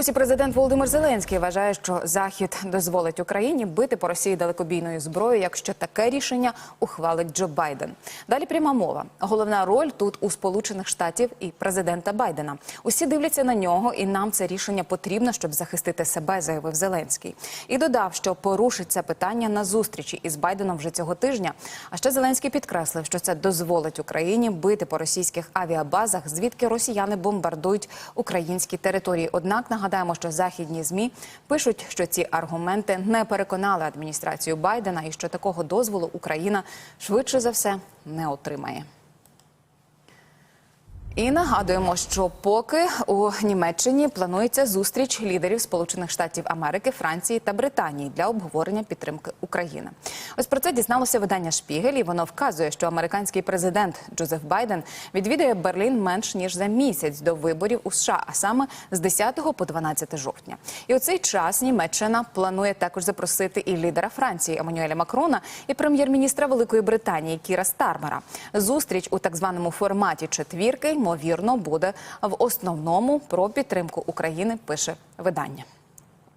Ось і президент Володимир Зеленський вважає, що Захід дозволить Україні бити по Росії далекобійною зброєю, якщо таке рішення ухвалить Джо Байден. Далі пряма мова. Головна роль тут у Сполучених Штатів і президента Байдена. Усі дивляться на нього, і нам це рішення потрібно, щоб захистити себе, заявив Зеленський. І додав, що порушить це питання на зустрічі із Байденом вже цього тижня. А ще Зеленський підкреслив, що це дозволить Україні бити по російських авіабазах, звідки росіяни бомбардують українські території. Однак нагадаємо, що західні змі пишуть, що ці аргументи не переконали адміністрацію Байдена і що такого дозволу Україна швидше за все не отримає. І нагадуємо, що поки у Німеччині планується зустріч лідерів Сполучених Штатів Америки, Франції та Британії для обговорення підтримки України. Ось про це дізналося видання Шпігель, і воно вказує, що американський президент Джозеф Байден відвідає Берлін менш ніж за місяць до виборів у США, а саме з 10 по 12 жовтня. І у цей час Німеччина планує також запросити і лідера Франції Еммануеля Макрона, і прем'єр-міністра Великої Британії Кіра Стармера. Зустріч у так званому форматі четвірки ймовірно буде в основному про підтримку України. Пише видання.